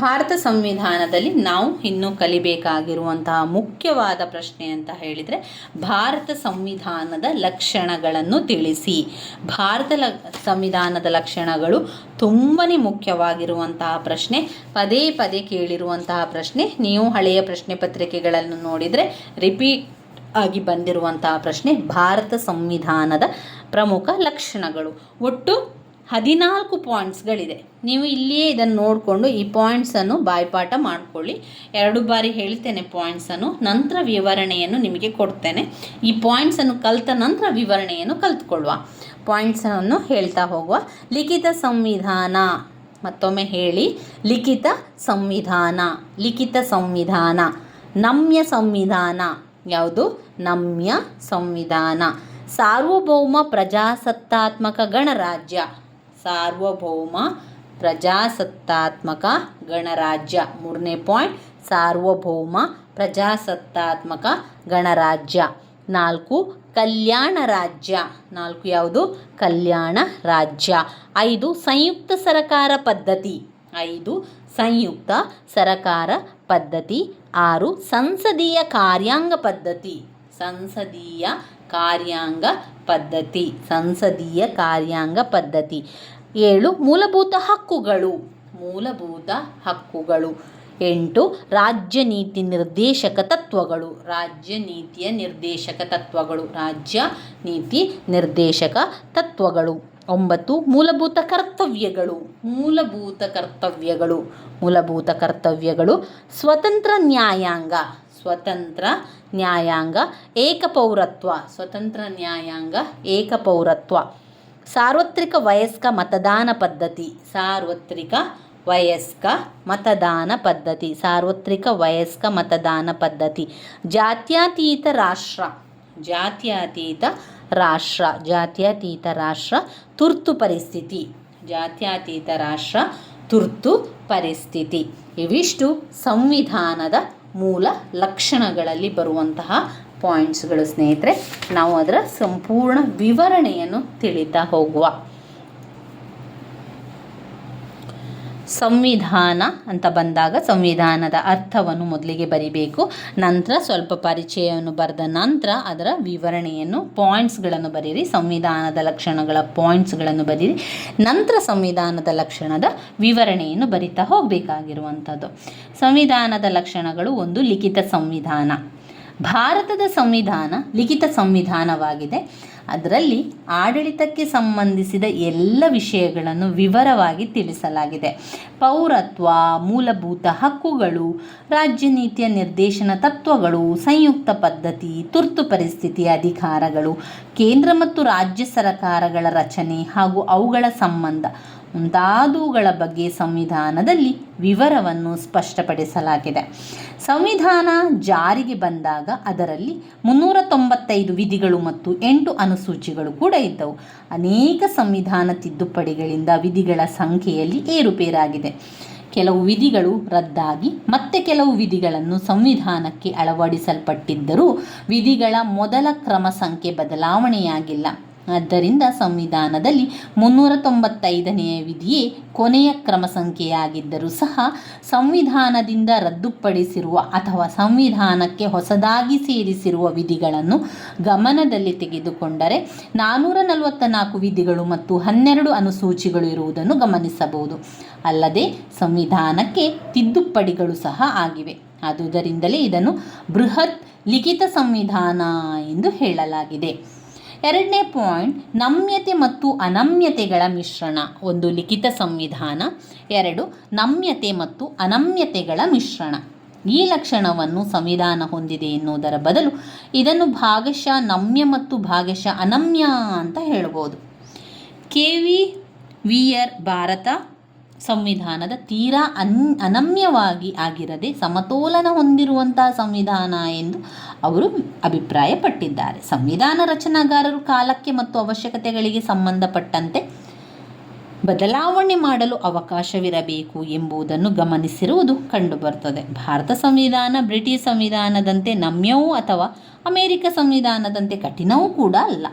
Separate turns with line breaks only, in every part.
ಭಾರತ ಸಂವಿಧಾನದಲ್ಲಿ ನಾವು ಇನ್ನೂ ಕಲಿಬೇಕಾಗಿರುವಂತಹ ಮುಖ್ಯವಾದ ಪ್ರಶ್ನೆ ಅಂತ ಹೇಳಿದರೆ ಭಾರತ ಸಂವಿಧಾನದ ಲಕ್ಷಣಗಳನ್ನು ತಿಳಿಸಿ. ಭಾರತ ಲ, ಸಂವಿಧಾನದ ಲಕ್ಷಣಗಳು ತುಂಬಾ ಮುಖ್ಯವಾಗಿರುವಂತಹ ಪ್ರಶ್ನೆ. ಪದೇ ಪದೇ ಕೇಳಿರುವಂತಹ ಪ್ರಶ್ನೆ. ನೀವು ಹಳೆಯ ಪ್ರಶ್ನೆ ಪತ್ರಿಕೆಗಳನ್ನು ನೋಡಿದರೆ ರಿಪೀಟ್ ಆಗಿ ಬಂದಿರುವಂತಹ ಪ್ರಶ್ನೆ ಭಾರತ ಸಂವಿಧಾನದ ಪ್ರಮುಖ ಲಕ್ಷಣಗಳು. ಒಟ್ಟು ಹದಿನಾಲ್ಕು ಪಾಯಿಂಟ್ಸ್ಗಳಿದೆ. ನೀವು ಇಲ್ಲಿಯೇ ಇದನ್ನು ನೋಡಿಕೊಂಡು ಈ ಪಾಯಿಂಟ್ಸನ್ನು ಬಾಯ್ಪಾಠ ಮಾಡಿಕೊಳ್ಳಿ. ಎರಡು ಬಾರಿ ಹೇಳ್ತೇನೆ ಪಾಯಿಂಟ್ಸನ್ನು ನಂತರ ವಿವರಣೆಯನ್ನು ನಿಮಗೆ ಕೊಡ್ತೇನೆ. ಈ ಪಾಯಿಂಟ್ಸನ್ನು ಕಲಿತ ನಂತರ ವಿವರಣೆಯನ್ನು ಕಲಿತ್ಕೊಳ್ಳುವ. ಪಾಯಿಂಟ್ಸನ್ನು ಹೇಳ್ತಾ ಹೋಗುವ. ಲಿಖಿತ ಸಂವಿಧಾನ, ಮತ್ತೊಮ್ಮೆ ಹೇಳಿ. ಲಿಖಿತ ಸಂವಿಧಾನ ಲಿಖಿತ ಸಂವಿಧಾನ. ನಮ್ಯ ಸಂವಿಧಾನ. ಯಾವುದು? ನಮ್ಯ ಸಂವಿಧಾನ. ಸಾರ್ವಭೌಮ ಪ್ರಜಾಸತ್ತಾತ್ಮಕ ಗಣರಾಜ್ಯ. ಸಾರ್ವಭೌಮ ಪ್ರಜಾಸತ್ತಾತ್ಮಕ ಗಣರಾಜ್ಯ. ಮೂರನೇ ಪಾಯಿಂಟ್ ಸಾರ್ವಭೌಮ ಪ್ರಜಾಸತ್ತಾತ್ಮಕ ಗಣರಾಜ್ಯ. ನಾಲ್ಕು, ಕಲ್ಯಾಣ ರಾಜ್ಯ. ನಾಲ್ಕು ಯಾವುದು? ಕಲ್ಯಾಣ ರಾಜ್ಯ. ಐದು, ಸಂಯುಕ್ತ ಸರಕಾರ ಪದ್ಧತಿ. ಐದು, ಸಂಯುಕ್ತ ಸರಕಾರ ಪದ್ಧತಿ. ಆರು, ಸಂಸದೀಯ ಕಾರ್ಯಾಂಗ ಪದ್ಧತಿ. ಸಂಸದೀಯ ಕಾರ್ಯಾಂಗ ಪದ್ಧತಿ, ಸಂಸದೀಯ ಕಾರ್ಯಾಂಗ ಪದ್ಧತಿ. ಏಳು, ಮೂಲಭೂತ ಹಕ್ಕುಗಳು. ಮೂಲಭೂತ ಹಕ್ಕುಗಳು. ಎಂಟು, ರಾಜ್ಯ ನೀತಿ ನಿರ್ದೇಶಕ ತತ್ವಗಳು. ರಾಜ್ಯ ನೀತಿಯ ನಿರ್ದೇಶಕ ತತ್ವಗಳು. ರಾಜ್ಯ ನೀತಿ ನಿರ್ದೇಶಕ ತತ್ವಗಳು. ಒಂಬತ್ತು, ಮೂಲಭೂತ ಕರ್ತವ್ಯಗಳು. ಮೂಲಭೂತ ಕರ್ತವ್ಯಗಳು. ಮೂಲಭೂತ ಕರ್ತವ್ಯಗಳು. ಸ್ವತಂತ್ರ ನ್ಯಾಯಾಂಗ. ಸ್ವತಂತ್ರ ನ್ಯಾಯಾಂಗ, ಏಕಪೌರತ್ವ. ಸ್ವತಂತ್ರ ನ್ಯಾಯಾಂಗ, ಏಕಪೌರತ್ವ. ಸಾರ್ವತ್ರಿಕ ವಯಸ್ಕ ಮತದಾನ ಪದ್ಧತಿ. ಸಾರ್ವತ್ರಿಕ ವಯಸ್ಕ ಮತದಾನ ಪದ್ಧತಿ. ಸಾರ್ವತ್ರಿಕ ವಯಸ್ಕ ಮತದಾನ ಪದ್ಧತಿ. ಜಾತ್ಯತೀತ ರಾಷ್ಟ್ರ. ಜಾತ್ಯತೀತ ರಾಷ್ಟ್ರ. ಜಾತ್ಯತೀತ ರಾಷ್ಟ್ರ, ತುರ್ತು ಪರಿಸ್ಥಿತಿ. ಜಾತ್ಯತೀತ ರಾಷ್ಟ್ರ, ತುರ್ತು ಪರಿಸ್ಥಿತಿ. ಇವಿಷ್ಟು ಸಂವಿಧಾನದ ಮೂಲ ಲಕ್ಷಣಗಳಲ್ಲಿ ಬರುವಂತಹ ಪಾಯಿಂಟ್ಸ್ಗಳು ಸ್ನೇಹಿತರೆ. ನಾವು ಅದರ ಸಂಪೂರ್ಣ ವಿವರಣೆಯನ್ನು ತಿಳಿತಾ ಹೋಗುವ. ಸಂವಿಧಾನ ಅಂತ ಬಂದಾಗ ಸಂವಿಧಾನದ ಅರ್ಥವನ್ನು ಮೊದಲಿಗೆ ಬರಿಬೇಕು, ನಂತರ ಸ್ವಲ್ಪ ಪರಿಚಯವನ್ನು ಬರೆದ ನಂತರ ಅದರ ವಿವರಣೆಯನ್ನು, ಪಾಯಿಂಟ್ಸ್ಗಳನ್ನು ಬರೀರಿ, ಸಂವಿಧಾನದ ಲಕ್ಷಣಗಳ ಪಾಯಿಂಟ್ಸ್ಗಳನ್ನು ಬರೀರಿ, ನಂತರ ಸಂವಿಧಾನದ ಲಕ್ಷಣದ ವಿವರಣೆಯನ್ನು ಬರಿತಾ ಹೋಗಬೇಕಾಗಿರುವಂಥದ್ದು. ಸಂವಿಧಾನದ ಲಕ್ಷಣಗಳು ಒಂದು ಲಿಖಿತ ಸಂವಿಧಾನ. ಭಾರತದ ಸಂವಿಧಾನ ಲಿಖಿತ ಸಂವಿಧಾನವಾಗಿದೆ. ಅದರಲ್ಲಿ ಆಡಳಿತಕ್ಕೆ ಸಂಬಂಧಿಸಿದ ಎಲ್ಲ ವಿಷಯಗಳನ್ನು ವಿವರವಾಗಿ ತಿಳಿಸಲಾಗಿದೆ. ಪೌರತ್ವ, ಮೂಲಭೂತ ಹಕ್ಕುಗಳು ರಾಜ್ಯ ನೀತಿಯ ನಿರ್ದೇಶನ ತತ್ವಗಳು, ಸಂಯುಕ್ತ ಪದ್ಧತಿ, ತುರ್ತು ಪರಿಸ್ಥಿತಿ ಅಧಿಕಾರಗಳು, ಕೇಂದ್ರ ಮತ್ತು ರಾಜ್ಯ ಸರ್ಕಾರಗಳ ರಚನೆ ಹಾಗೂ ಅವುಗಳ ಸಂಬಂಧ ಮುಂತಾದವುಗಳ ಬಗ್ಗೆ ಸಂವಿಧಾನದಲ್ಲಿ ವಿವರವನ್ನು ಸ್ಪಷ್ಟಪಡಿಸಲಾಗಿದೆ. ಸಂವಿಧಾನ ಜಾರಿಗೆ ಬಂದಾಗ ಅದರಲ್ಲಿ ಮುನ್ನೂರ ತೊಂಬತ್ತೈದು ವಿಧಿಗಳು ಮತ್ತು ಎಂಟು ಅನುಸೂಚಿಗಳು ಕೂಡ ಇದ್ದವು. ಅನೇಕ ಸಂವಿಧಾನ ತಿದ್ದುಪಡಿಗಳಿಂದ ವಿಧಿಗಳ ಸಂಖ್ಯೆಯಲ್ಲಿ ಏರುಪೇರಾಗಿದೆ. ಕೆಲವು ವಿಧಿಗಳು ರದ್ದಾಗಿ ಮತ್ತೆ ಕೆಲವು ವಿಧಿಗಳನ್ನು ಸಂವಿಧಾನಕ್ಕೆ ಅಳವಡಿಸಲ್ಪಟ್ಟಿದ್ದರೂ ವಿಧಿಗಳ ಮೊದಲ ಕ್ರಮ ಸಂಖ್ಯೆ ಬದಲಾವಣೆಯಾಗಿಲ್ಲ. ಆದ್ದರಿಂದ ಸಂವಿಧಾನದಲ್ಲಿ ಮುನ್ನೂರ ತೊಂಬತ್ತೈದನೆಯ ವಿಧಿಯೇ ಕೊನೆಯ ಕ್ರಮ ಸಂಖ್ಯೆಯಾಗಿದ್ದರೂ ಸಹ ಸಂವಿಧಾನದಿಂದ ರದ್ದುಪಡಿಸಿರುವ ಅಥವಾ ಸಂವಿಧಾನಕ್ಕೆ ಹೊಸದಾಗಿ ಸೇರಿಸಿರುವ ವಿಧಿಗಳನ್ನು ಗಮನದಲ್ಲಿ ತೆಗೆದುಕೊಂಡರೆ ನಾನ್ನೂರ ನಲವತ್ತ ನಾಲ್ಕು ವಿಧಿಗಳು ಮತ್ತು ಹನ್ನೆರಡು ಅನುಸೂಚಿಗಳು ಇರುವುದನ್ನು ಗಮನಿಸಬಹುದು. ಅಲ್ಲದೆ ಸಂವಿಧಾನಕ್ಕೆ ತಿದ್ದುಪಡಿಗಳು ಸಹ ಆಗಿವೆ. ಆದುದರಿಂದಲೇ ಇದನ್ನು ಬೃಹತ್ ಲಿಖಿತ ಸಂವಿಧಾನ ಎಂದು ಹೇಳಲಾಗಿದೆ. ಎರಡನೇ ಪಾಯಿಂಟ್ ನಮ್ಯತೆ ಮತ್ತು ಅನಮ್ಯತೆಗಳ ಮಿಶ್ರಣ. ಒಂದು ಲಿಖಿತ ಸಂವಿಧಾನ, ಎರಡು, ನಮ್ಯತೆ ಮತ್ತು ಅನಮ್ಯತೆಗಳ ಮಿಶ್ರಣ. ಈ ಲಕ್ಷಣವನ್ನು ಸಂವಿಧಾನ ಹೊಂದಿದೆ ಎನ್ನುವುದರ ಬದಲು ಇದನ್ನು ಭಾಗಶಃ ನಮ್ಯ ಮತ್ತು ಭಾಗಶಃ ಅನಮ್ಯ ಅಂತ ಹೇಳ್ಬೋದು. K V. ವಿಯರ್ ಭಾರತ ಸಂವಿಧಾನದ ತೀರಾ ಅನ್, ಅನಮ್ಯವಾಗಿ ಆಗಿರದೆ ಸಮತೋಲನ ಹೊಂದಿರುವಂತಹ ಸಂವಿಧಾನ ಎಂದು ಅವರು ಅಭಿಪ್ರಾಯಪಟ್ಟಿದ್ದಾರೆ. ಸಂವಿಧಾನ ರಚನಾಗಾರರು ಕಾಲಕ್ಕೆ ಮತ್ತು ಅವಶ್ಯಕತೆಗಳಿಗೆ ಸಂಬಂಧಪಟ್ಟಂತೆ ಬದಲಾವಣೆ ಮಾಡಲು ಅವಕಾಶವಿರಬೇಕು ಎಂಬುದನ್ನು ಗಮನಿಸಿರುವುದು ಕಂಡುಬರುತ್ತದೆ ಭಾರತ ಸಂವಿಧಾನ, ಬ್ರಿಟಿಷ್ ಸಂವಿಧಾನದಂತೆ ನಮ್ಯವೂ ಅಥವಾ ಅಮೆರಿಕ ಸಂವಿಧಾನದಂತೆ ಕಠಿಣವೂ ಕೂಡ ಅಲ್ಲ.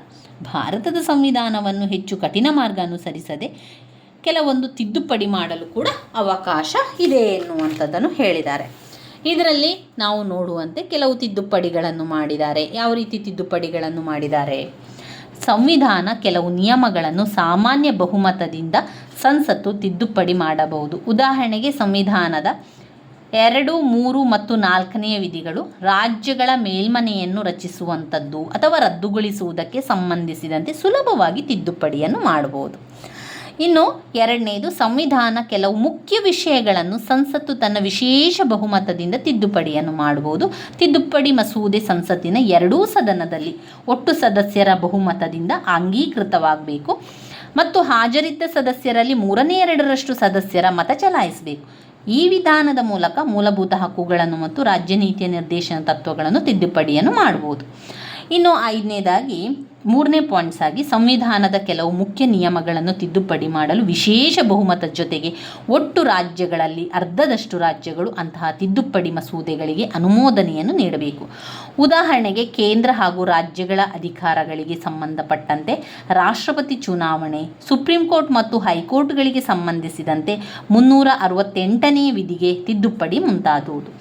ಭಾರತದ ಸಂವಿಧಾನವನ್ನು ಹೆಚ್ಚು ಕಠಿಣ ಮಾರ್ಗ ಅನುಸರಿಸದೆ ಕೆಲವೊಂದು ತಿದ್ದುಪಡಿ ಮಾಡಲು ಕೂಡ ಅವಕಾಶ ಇದೆ ಎನ್ನುವಂಥದ್ದನ್ನು ಹೇಳಿದ್ದಾರೆ. ಇದರಲ್ಲಿ ನಾವು ನೋಡುವಂತೆ ಕೆಲವು ತಿದ್ದುಪಡಿಗಳನ್ನು ಮಾಡಿದ್ದಾರೆ. ಯಾವ ರೀತಿ ತಿದ್ದುಪಡಿಗಳನ್ನು ಮಾಡಿದ್ದಾರೆ? ಸಂವಿಧಾನ ಕೆಲವು ನಿಯಮಗಳನ್ನು ಸಾಮಾನ್ಯ ಬಹುಮತದಿಂದ ಸಂಸತ್ತು ತಿದ್ದುಪಡಿ ಮಾಡಬಹುದು. ಉದಾಹರಣೆಗೆ ಸಂವಿಧಾನದ ಎರಡು, ಮೂರು ಮತ್ತು ನಾಲ್ಕನೆಯ ವಿಧಿಗಳು ರಾಜ್ಯಗಳ ಮೇಲ್ಮನೆಯನ್ನು ರಚಿಸುವಂಥದ್ದು ಅಥವಾ ರದ್ದುಗೊಳಿಸುವುದಕ್ಕೆ ಸಂಬಂಧಿಸಿದಂತೆ ಸುಲಭವಾಗಿ ತಿದ್ದುಪಡಿಯನ್ನು ಮಾಡಬಹುದು. ಇನ್ನು ಎರಡನೇದು ಸಂವಿಧಾನ ಕೆಲವು ಮುಖ್ಯ ವಿಷಯಗಳನ್ನು ಸಂಸತ್ತು ತನ್ನ ವಿಶೇಷ ಬಹುಮತದಿಂದ ತಿದ್ದುಪಡಿಯನ್ನು ಮಾಡಬಹುದು ತಿದ್ದುಪಡಿ ಮಸೂದೆ ಸಂಸತ್ತಿನ ಎರಡೂ ಸದನದಲ್ಲಿ ಒಟ್ಟು ಸದಸ್ಯರ ಬಹುಮತದಿಂದ ಅಂಗೀಕೃತವಾಗಬೇಕು. ಮತ್ತು ಹಾಜರಿದ್ದ ಸದಸ್ಯರಲ್ಲಿ ಮೂರನೇ ಎರಡರಷ್ಟು ಸದಸ್ಯರ ಮತ ಚಲಾಯಿಸಬೇಕು. ಈ ವಿಧಾನದ ಮೂಲಕ ಮೂಲಭೂತ ಹಕ್ಕುಗಳನ್ನು ಮತ್ತು ರಾಜ್ಯ ನೀತಿಯ ನಿರ್ದೇಶನ ತತ್ವಗಳನ್ನು ತಿದ್ದುಪಡಿಯನ್ನು ಮಾಡಬಹುದು ಇನ್ನು ಐದನೇದಾಗಿ, ಮೂರನೇ ಪಾಯಿಂಟ್ಸ್ ಆಗಿ ಸಂವಿಧಾನದ ಕೆಲವು ಮುಖ್ಯ ನಿಯಮಗಳನ್ನು ತಿದ್ದುಪಡಿ ಮಾಡಲು ವಿಶೇಷ ಬಹುಮತದ ಜೊತೆಗೆ ಒಟ್ಟು ರಾಜ್ಯಗಳಲ್ಲಿ ಅರ್ಧದಷ್ಟು ರಾಜ್ಯಗಳು ಅಂತಹ ತಿದ್ದುಪಡಿ ಮಸೂದೆಗಳಿಗೆ ಅನುಮೋದನೆಯನ್ನು ನೀಡಬೇಕು. ಉದಾಹರಣೆಗೆ, ಕೇಂದ್ರ ಹಾಗೂ ರಾಜ್ಯಗಳ ಅಧಿಕಾರಗಳಿಗೆ ಸಂಬಂಧಪಟ್ಟಂತೆ ರಾಷ್ಟ್ರಪತಿ ಚುನಾವಣೆ, ಸುಪ್ರೀಂ ಕೋರ್ಟ್ ಮತ್ತು ಹೈಕೋರ್ಟ್ಗಳಿಗೆ ಸಂಬಂಧಿಸಿದಂತೆ ಮುನ್ನೂರ ಅರವತ್ತೆಂಟನೇ ವಿಧಿಗೆ ತಿದ್ದುಪಡಿ ಮುಂತಾದುವುದು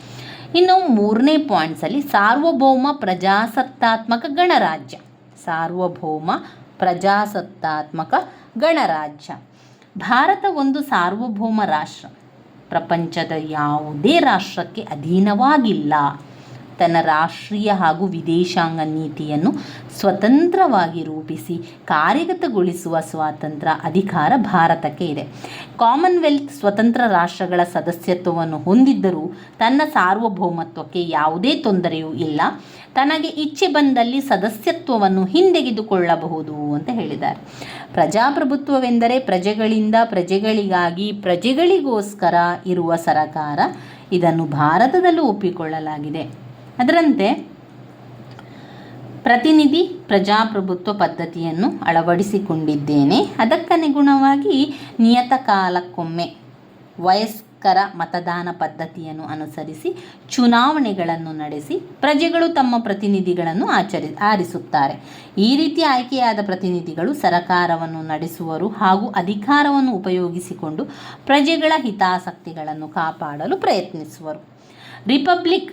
ಇನ್ನು ಮೂರನೇ ಪಾಯಿಂಟ್ಸಲ್ಲಿ ಸಾರ್ವಭೌಮ ಪ್ರಜಾಸತ್ತಾತ್ಮಕ ಗಣರಾಜ್ಯ. ಸಾರ್ವಭೌಮ ಪ್ರಜಾಸತ್ತಾತ್ಮಕ ಗಣರಾಜ್ಯ. ಭಾರತ ಒಂದು ಸಾರ್ವಭೌಮ ರಾಷ್ಟ್ರ. ಪ್ರಪಂಚದ ಯಾವುದೇ ರಾಷ್ಟ್ರಕ್ಕೆ ಅಧೀನವಾಗಿಲ್ಲ. ತನ್ನ ರಾಷ್ಟ್ರೀಯ ಹಾಗೂ ವಿದೇಶಾಂಗ ನೀತಿಯನ್ನು ಸ್ವತಂತ್ರವಾಗಿ ರೂಪಿಸಿ ಕಾರ್ಯಗತಗೊಳಿಸುವ ಸ್ವಾತಂತ್ರ್ಯ ಅಧಿಕಾರ ಭಾರತಕ್ಕೆ ಇದೆ. ಕಾಮನ್ವೆಲ್ತ್ ಸ್ವತಂತ್ರ ರಾಷ್ಟ್ರಗಳ ಸದಸ್ಯತ್ವವನ್ನು ಹೊಂದಿದ್ದರೂ ತನ್ನ ಸಾರ್ವಭೌಮತ್ವಕ್ಕೆ ಯಾವುದೇ ತೊಂದರೆಯೂ ಇಲ್ಲ. ತನಗೆ ಇಚ್ಛೆ ಬಂದಲ್ಲಿ ಸದಸ್ಯತ್ವವನ್ನು ಹಿಂದೆಗೆದುಕೊಳ್ಳಬಹುದು ಅಂತ ಹೇಳಿದ್ದಾರೆ. ಪ್ರಜಾಪ್ರಭುತ್ವವೆಂದರೆ ಪ್ರಜೆಗಳಿಂದ ಪ್ರಜೆಗಳಿಗಾಗಿ ಪ್ರಜೆಗಳಿಗೋಸ್ಕರ ಇರುವ ಸರಕಾರ. ಇದನ್ನು ಭಾರತದಲ್ಲೂ ಒಪ್ಪಿಕೊಳ್ಳಲಾಗಿದೆ. ಅದರಂತೆ ಪ್ರತಿನಿಧಿ ಪ್ರಜಾಪ್ರಭುತ್ವ ಪದ್ಧತಿಯನ್ನು ಅಳವಡಿಸಿಕೊಂಡಿದ್ದೇನೆ. ಅದಕ್ಕನುಗುಣವಾಗಿ ನಿಯತಕಾಲಕ್ಕೊಮ್ಮೆ ವಯಸ್ಕರ ಮತದಾನ ಪದ್ಧತಿಯನ್ನು ಅನುಸರಿಸಿ ಚುನಾವಣೆಗಳನ್ನು ನಡೆಸಿ ಪ್ರಜೆಗಳು ತಮ್ಮ ಪ್ರತಿನಿಧಿಗಳನ್ನು ಆಚರಿ, ಆರಿಸುತ್ತಾರೆ. ಈ ರೀತಿ ಆಯ್ಕೆಯಾದ ಪ್ರತಿನಿಧಿಗಳು ಸರಕಾರವನ್ನು ನಡೆಸುವರು ಹಾಗೂ ಅಧಿಕಾರವನ್ನು ಉಪಯೋಗಿಸಿಕೊಂಡು ಪ್ರಜೆಗಳ ಹಿತಾಸಕ್ತಿಗಳನ್ನು ಕಾಪಾಡಲು ಪ್ರಯತ್ನಿಸುವರು. ರಿಪಬ್ಲಿಕ್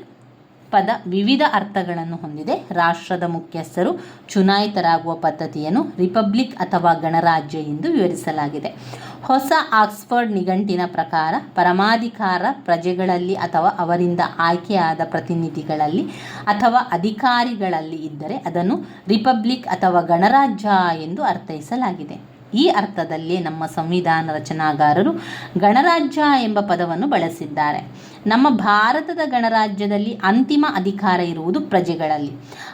ಪದ ವಿವಿಧ ಅರ್ಥಗಳನ್ನು ಹೊಂದಿದೆ. ರಾಷ್ಟ್ರದ ಮುಖ್ಯಸ್ಥರು ಚುನಾಯಿತರಾಗುವ ಪದ್ಧತಿಯನ್ನು ರಿಪಬ್ಲಿಕ್ ಅಥವಾ ಗಣರಾಜ್ಯ ಎಂದು ವಿವರಿಸಲಾಗಿದೆ. ಹೊಸ ಆಕ್ಸ್ಫರ್ಡ್ ನಿಘಂಟಿನ ಪ್ರಕಾರ ಪರಮಾಧಿಕಾರ ಪ್ರಜೆಗಳಲ್ಲಿ ಅಥವಾ ಅವರಿಂದ ಆಯ್ಕೆಯಾದ ಪ್ರತಿನಿಧಿಗಳಲ್ಲಿ ಅಥವಾ ಅಧಿಕಾರಿಗಳಲ್ಲಿ ಇದ್ದರೆ ಅದನ್ನು ರಿಪಬ್ಲಿಕ್ ಅಥವಾ ಗಣರಾಜ್ಯ ಎಂದು ಅರ್ಥೈಸಲಾಗಿದೆ. ಈ ಅರ್ಥದಲ್ಲಿ ನಮ್ಮ ಸಂವಿಧಾನ ರಚನಾಗಾರರು ಗಣರಾಜ್ಯ ಎಂಬ ಪದವನ್ನು ಬಳಸಿದ್ದಾರೆ. ನಮ್ಮ ಭಾರತದ ಗಣರಾಜ್ಯದಲ್ಲಿ ಅಂತಿಮ ಅಧಿಕಾರ ಇರುವುದು ಪ್ರಜೆಗಳಲ್ಲಿ.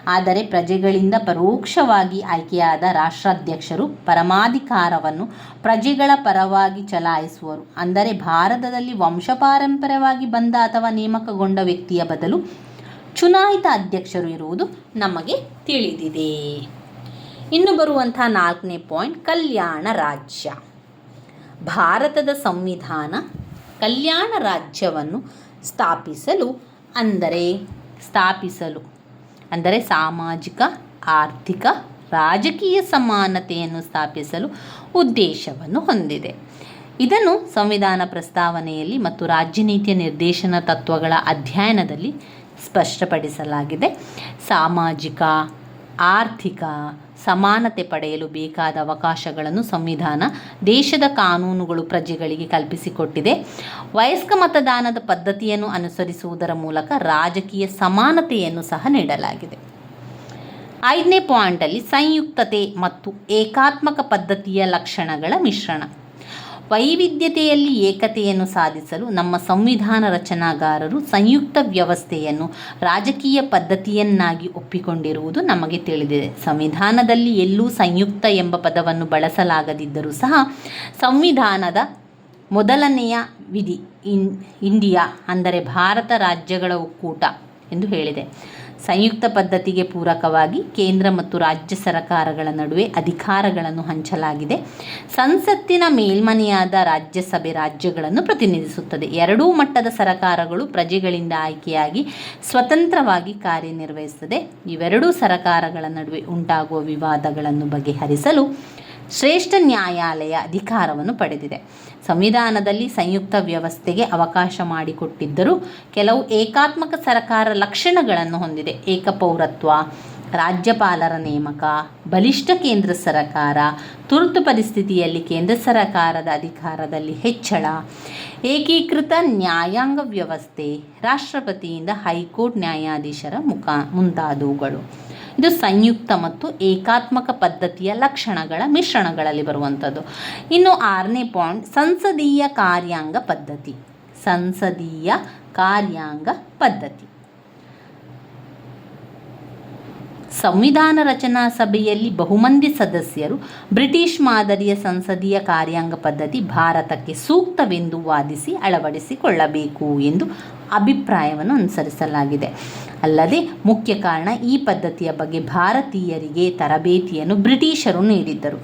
ಆದರೆ ಪ್ರಜೆಗಳಿಂದ ಪರೋಕ್ಷವಾಗಿ ಆಯ್ಕೆಯಾದ ರಾಷ್ಟ್ರಾಧ್ಯಕ್ಷರು ಪರಮಾಧಿಕಾರವನ್ನು ಪ್ರಜೆಗಳ ಪರವಾಗಿ ಚಲಾಯಿಸುವರು. ಅಂದರೆ ಭಾರತದಲ್ಲಿ ವಂಶಪಾರಂಪರ್ಯವಾಗಿ ಬಂದ ಅಥವಾ ನೇಮಕಗೊಂಡ ವ್ಯಕ್ತಿಯ ಬದಲು ಚುನಾಯಿತ ಅಧ್ಯಕ್ಷರು ಇರುವುದು ನಮಗೆ ತಿಳಿದಿದೆ. ಇನ್ನು ಬರುವಂಥ ನಾಲ್ಕನೇ ಪಾಯಿಂಟ್, ಕಲ್ಯಾಣ ರಾಜ್ಯ. ಭಾರತದ ಸಂವಿಧಾನ ಕಲ್ಯಾಣ ರಾಜ್ಯವನ್ನು ಸ್ಥಾಪಿಸಲು, ಅಂದರೆ ಸ್ಥಾಪಿಸಲು, ಅಂದರೆ ಸಾಮಾಜಿಕ, ಆರ್ಥಿಕ, ರಾಜಕೀಯ ಸಮಾನತೆಯನ್ನು ಸ್ಥಾಪಿಸಲು ಉದ್ದೇಶವನ್ನು ಹೊಂದಿದೆ. ಇದನ್ನು ಸಂವಿಧಾನ ಪ್ರಸ್ತಾವನೆಯಲ್ಲಿ ಮತ್ತು ರಾಜ್ಯ ನೀತಿಯ ನಿರ್ದೇಶನ ತತ್ವಗಳ ಅಧ್ಯಯನದಲ್ಲಿ ಸ್ಪಷ್ಟಪಡಿಸಲಾಗಿದೆ. ಸಾಮಾಜಿಕ, ಆರ್ಥಿಕ ಸಮಾನತೆ ಪಡೆಯಲು ಬೇಕಾದ ಅವಕಾಶಗಳನ್ನು ಸಂವಿಧಾನ ದೇಶದ ಕಾನೂನುಗಳು ಪ್ರಜೆಗಳಿಗೆ ಕಲ್ಪಿಸಿಕೊಟ್ಟಿದೆ. ವಯಸ್ಕ ಮತದಾನದ ಪದ್ಧತಿಯನ್ನು ಅನುಸರಿಸುವುದರ ಮೂಲಕ ರಾಜಕೀಯ ಸಮಾನತೆಯನ್ನು ಸಹ ನೀಡಲಾಗಿದೆ. ಐದನೇ ಪಾಯಿಂಟಲ್ಲಿ ಸಂಯುಕ್ತತೆ ಮತ್ತು ಏಕಾತ್ಮಕ ಪದ್ಧತಿಯ ಲಕ್ಷಣಗಳ ಮಿಶ್ರಣ. ವೈವಿಧ್ಯತೆಯಲ್ಲಿ ಏಕತೆಯನ್ನು ಸಾಧಿಸಲು ನಮ್ಮ ಸಂವಿಧಾನ ರಚನಾಗಾರರು ಸಂಯುಕ್ತ ವ್ಯವಸ್ಥೆಯನ್ನು ರಾಜಕೀಯ ಪದ್ಧತಿಯನ್ನಾಗಿ ಒಪ್ಪಿಕೊಂಡಿರುವುದು ನಮಗೆ ತಿಳಿದಿದೆ. ಸಂವಿಧಾನದಲ್ಲಿ ಎಲ್ಲೂ ಸಂಯುಕ್ತ ಎಂಬ ಪದವನ್ನು ಬಳಸಲಾಗದಿದ್ದರೂ ಸಹ ಸಂವಿಧಾನದ ಮೊದಲನೆಯ ವಿಧಿ ಇನ್, ಇಂಡಿಯಾ ಅಂದರೆ ಭಾರತ ರಾಜ್ಯಗಳ ಒಕ್ಕೂಟ ಎಂದು ಹೇಳಿದೆ. ಸಂಯುಕ್ತ ಪದ್ಧತಿಗೆ ಪೂರಕವಾಗಿ ಕೇಂದ್ರ ಮತ್ತು ರಾಜ್ಯ ಸರ್ಕಾರಗಳ ನಡುವೆ ಅಧಿಕಾರಗಳನ್ನು ಹಂಚಲಾಗಿದೆ. ಸಂಸತ್ತಿನ ಮೇಲ್ಮನೆಯಾದ ರಾಜ್ಯಸಭೆ ರಾಜ್ಯಗಳನ್ನು ಪ್ರತಿನಿಧಿಸುತ್ತದೆ. ಎರಡೂ ಮಟ್ಟದ ಸರಕಾರಗಳು ಪ್ರಜೆಗಳಿಂದ ಆಯ್ಕೆಯಾಗಿ ಸ್ವತಂತ್ರವಾಗಿ ಕಾರ್ಯನಿರ್ವಹಿಸುತ್ತದೆ. ಇವೆರಡೂ ಸರಕಾರಗಳ ನಡುವೆ ಉಂಟಾಗುವ ವಿವಾದಗಳನ್ನು ಬಗೆಹರಿಸಲು ಶ್ರೇಷ್ಠ ನ್ಯಾಯಾಲಯ ಅಧಿಕಾರವನ್ನು ಪಡೆದಿದೆ. ಸಂವಿಧಾನದಲ್ಲಿ ಸಂಯುಕ್ತ ವ್ಯವಸ್ಥೆಗೆ ಅವಕಾಶ ಮಾಡಿಕೊಟ್ಟಿದ್ದರೂ ಕೆಲವು ಏಕಾತ್ಮಕ ಸರ್ಕಾರ ಲಕ್ಷಣಗಳನ್ನು ಹೊಂದಿದೆ. ಏಕಪೌರತ್ವ, ರಾಜ್ಯಪಾಲರ ನೇಮಕ, ಬಲಿಷ್ಠ ಕೇಂದ್ರ ಸರ್ಕಾರ, ತುರ್ತು ಪರಿಸ್ಥಿತಿಯಲ್ಲಿ ಕೇಂದ್ರ ಸರ್ಕಾರದ ಅಧಿಕಾರದಲ್ಲಿ ಹೆಚ್ಚಳ ಏಕೀಕೃತ ನ್ಯಾಯಾಂಗ ವ್ಯವಸ್ಥೆ. ರಾಷ್ಟ್ರಪತಿಯಿಂದ ಹೈಕೋರ್ಟ್ ನ್ಯಾಯಾಧೀಶರ ಮುಖ ಮುಂತಾದವುಗಳು. ಇದು ಸಂಯುಕ್ತ ಮತ್ತು ಏಕಾತ್ಮಕ ಪದ್ಧತಿಯ ಲಕ್ಷಣಗಳ ಮಿಶ್ರಣಗಳಲ್ಲಿ ಬರುವಂಥದ್ದು. ಇನ್ನು ಆರನೇ ಪಾಯಿಂಟ್, ಸಂಸದೀಯ ಕಾರ್ಯಾಂಗ ಪದ್ಧತಿ. ಸಂಸದೀಯ ಕಾರ್ಯಾಂಗ ಪದ್ಧತಿ. ಸಂವಿಧಾನ ರಚನಾ ಸಭೆಯಲ್ಲಿ ಬಹುಮಂದಿ ಸದಸ್ಯರು, ಬ್ರಿಟಿಷ್ ಮಾದರಿಯ ಸಂಸದೀಯ ಕಾರ್ಯಾಂಗ ಪದ್ಧತಿ ಭಾರತಕ್ಕೆ ಸೂಕ್ತವೆಂದು ವಾದಿಸಿ ಅಳವಡಿಸಿಕೊಳ್ಳಬೇಕು ಎಂದು ಅಭಿಪ್ರಾಯವನ್ನು ಅನುಸರಿಸಲಾಗಿದೆ. ಅಲ್ಲದೆ ಮುಖ್ಯ ಕಾರಣ ಈ ಪದ್ಧತಿಯ ಬಗ್ಗೆ ಭಾರತೀಯರಿಗೆ ತರಬೇತಿಯನ್ನು ಬ್ರಿಟಿಷರು ನೀಡಿದ್ದರು.